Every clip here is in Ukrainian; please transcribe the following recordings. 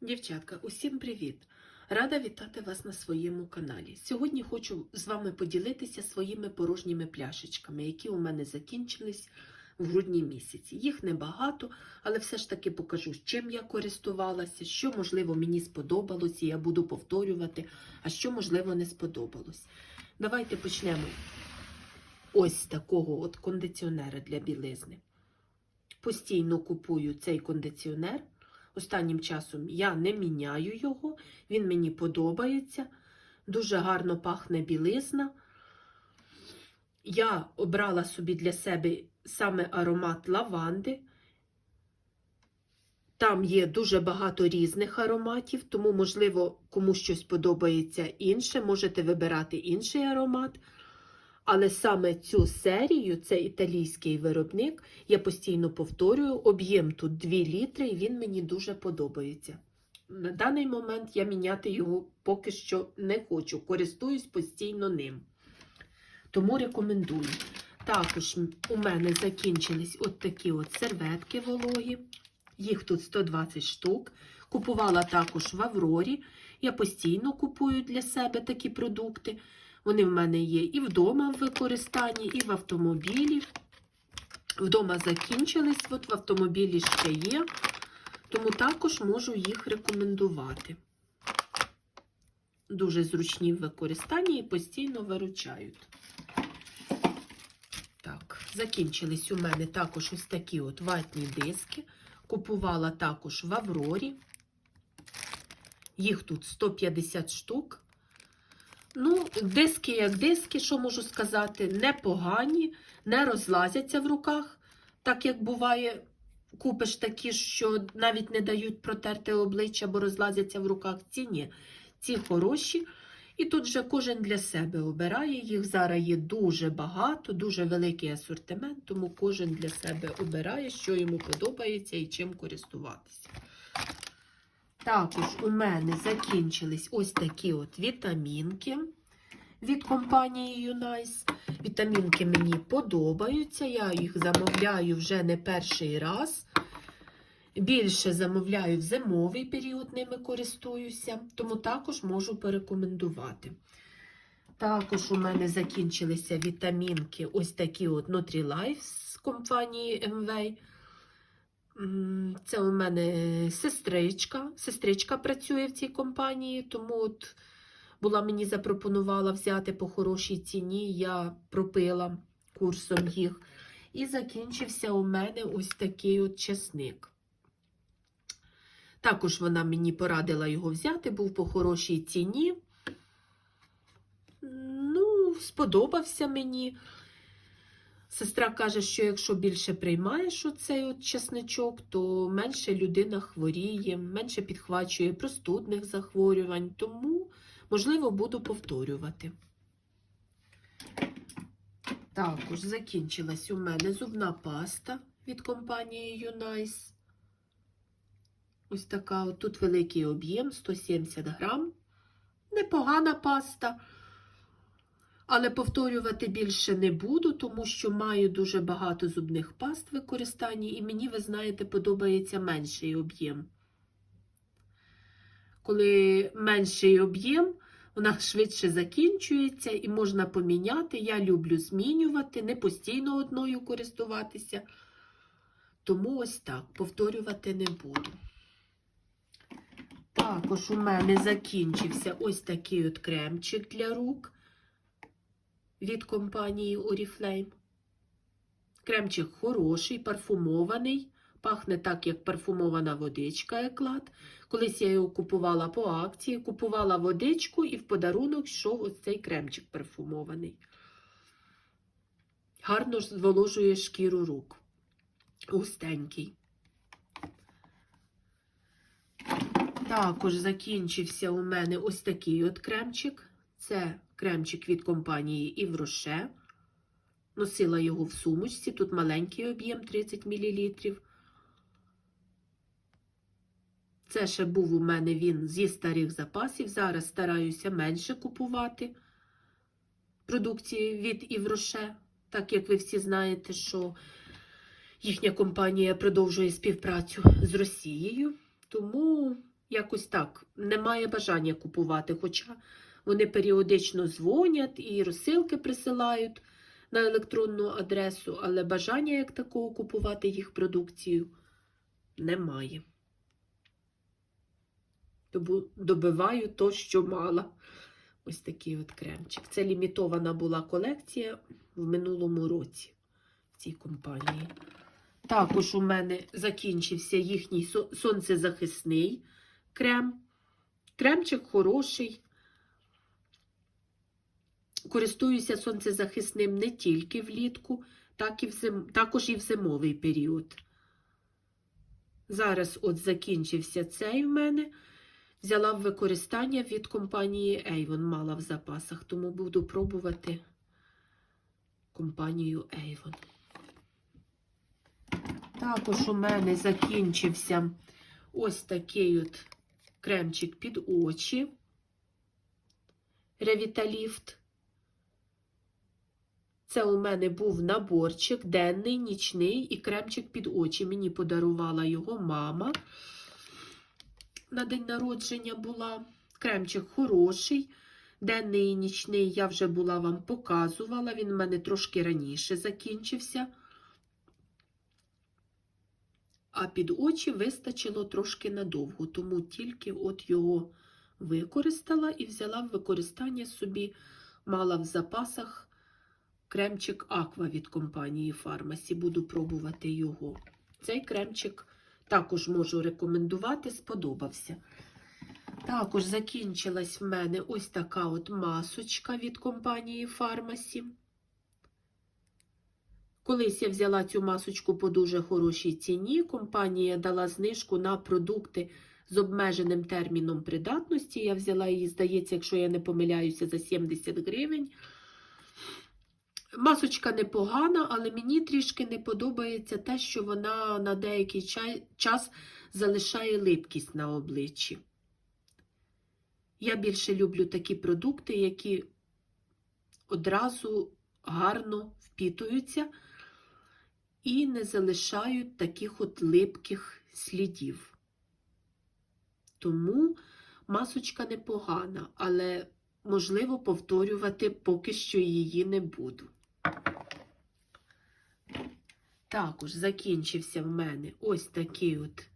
Дівчатка, усім привіт! Рада вітати вас на своєму каналі. Сьогодні хочу з вами поділитися своїми порожніми пляшечками, які у мене закінчились в грудні місяці. Їх небагато, але все ж таки покажу, чим я користувалася, що, можливо, мені сподобалось, і я буду повторювати, а що, можливо, не сподобалось. Давайте почнемо ось такого от кондиціонера для білизни. Постійно купую цей кондиціонер. Останнім часом я не міняю його, він мені подобається. Дуже гарно пахне білизна. Я обрала собі для себе саме аромат лаванди. Там є дуже багато різних ароматів, тому, можливо, комусь щось подобається інше, можете вибирати інший аромат. Але саме цю серію, це італійський виробник, я постійно повторюю, об'єм тут 2 літри, і він мені дуже подобається. На даний момент я міняти його поки що не хочу, користуюсь постійно ним. Тому рекомендую. Також у мене закінчились от такі от серветки вологі. Їх тут 120 штук. Купувала також в Аврорі. Я постійно купую для себе такі продукти. Вони в мене є і вдома в використанні, і в автомобілі. Вдома закінчились, от в автомобілі ще є, тому також можу їх рекомендувати. Дуже зручні в використанні і постійно виручають. Так, закінчились у мене також ось такі от ватні диски. Купувала також в Аврорі. Їх тут 150 штук. Ну, диски як диски, що можу сказати, непогані, не розлазяться в руках, так як буває, купиш такі, що навіть не дають протерти обличчя, бо розлазяться в руках. Ці ні, ці хороші. І тут вже кожен для себе обирає. Їх зараз є дуже багато, дуже великий асортимент, тому кожен для себе обирає, що йому подобається і чим користуватися. Також у мене закінчились ось такі от вітамінки від компанії Юнайс. Вітамінки мені подобаються, я їх замовляю вже не перший раз. Більше замовляю в зимовий період, ними користуюся, тому також можу порекомендувати. Також у мене закінчилися вітамінки ось такі от Nutri-Life з компанії MV. Це у мене сестричка. Сестричка працює в цій компанії, тому от була мені запропонувала взяти по хорошій ціні. Я пропила курсом їх. І закінчився у мене ось такий от чесник. Також вона мені порадила його взяти, був по хорошій ціні. Ну, сподобався мені. Сестра каже, що якщо більше приймаєш оцей от чесничок, то менше людина хворіє, менше підхвачує простудних захворювань, тому, можливо, буду повторювати. Також закінчилась у мене зубна паста від компанії Юнайс. Ось така, тут великий об'єм 170 грам. Непогана паста. Але повторювати більше не буду, тому що маю дуже багато зубних паст в використанні, і мені, ви знаєте, подобається менший об'єм. Коли менший об'єм, вона швидше закінчується і можна поміняти. Я люблю змінювати, не постійно одною користуватися. Тому ось так, повторювати не буду. Також у мене закінчився ось такий от кремчик для рук від компанії Oriflame. Кремчик хороший, парфумований. Пахне так, як парфумована водичка еклад. Колись я його купувала по акції, купувала водичку і в подарунок йшов ось цей кремчик парфумований. Гарно зволожує шкіру рук. Густенький. Також закінчився у мене ось такий от кремчик. Це кремчик від компанії Івроше. Носила його в сумочці. Тут маленький об'єм 30 мл. Це ще був у мене він зі старих запасів. Зараз стараюся менше купувати продукції від Івроше, так як ви всі знаєте, що їхня компанія продовжує співпрацю з Росією. Тому якось так немає бажання купувати. Хоча вони періодично дзвонять і розсилки присилають на електронну адресу, але бажання як такого купувати їх продукцію немає. Тому добиваю то, що мала. Ось такий от кремчик. Це лімітована була колекція в минулому році в цій компанії. Також у мене закінчився їхній сонцезахисний крем. Кремчик хороший. Користуюся сонцезахисним не тільки влітку, так і в зим... також і в зимовий період. Зараз от закінчився цей в мене. Взяла в використання від компанії Avon, мала в запасах, тому буду пробувати компанію Avon. Також у мене закінчився ось такий от кремчик під очі. Ревіталіфт. Це у мене був наборчик денний, нічний і кремчик під очі. Мені подарувала його мама. На день народження була. Кремчик хороший. Денний і нічний я вже була вам показувала. Він у мене трошки раніше закінчився. А під очі вистачило трошки надовго, тому тільки от його використала і взяла в використання собі, мала в запасах кремчик Аква від компанії Фармасі. Буду пробувати його. Цей кремчик також можу рекомендувати, сподобався. Також закінчилась в мене ось така от масочка від компанії Фармасі. Колись я взяла цю масочку по дуже хорошій ціні. Компанія дала знижку на продукти з обмеженим терміном придатності. Я взяла її, здається, якщо я не помиляюся, за 70 гривень. Масочка непогана, але мені трішки не подобається те, що вона на деякий час залишає липкість на обличчі. Я більше люблю такі продукти, які одразу гарно впітуються і не залишають таких от липких слідів. Тому масочка непогана, але, можливо, повторювати поки що її не буду. Також закінчився в мене ось такий от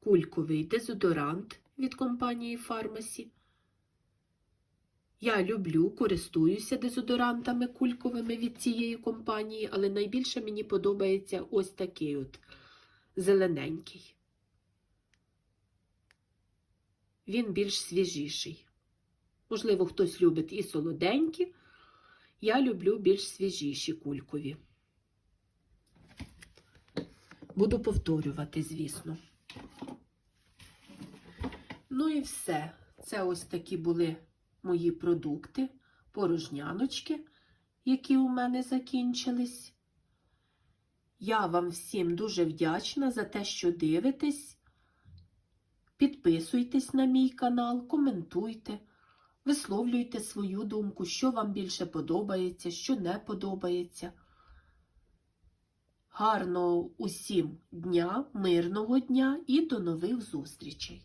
кульковий дезодорант від компанії Фармасі. Я люблю, користуюся дезодорантами кульковими від цієї компанії, але найбільше мені подобається ось такий от зелененький. Він більш свіжіший. Можливо, хтось любить і солоденькі. Я люблю більш свіжіші кулькові. Буду повторювати, звісно. Ну і все. Це ось такі були мої продукти, порожняночки, які у мене закінчились. Я вам всім дуже вдячна за те, що дивитесь. Підписуйтесь на мій канал, коментуйте, висловлюйте свою думку, що вам більше подобається, що не подобається. Гарного усім дня, мирного дня і до нових зустрічей!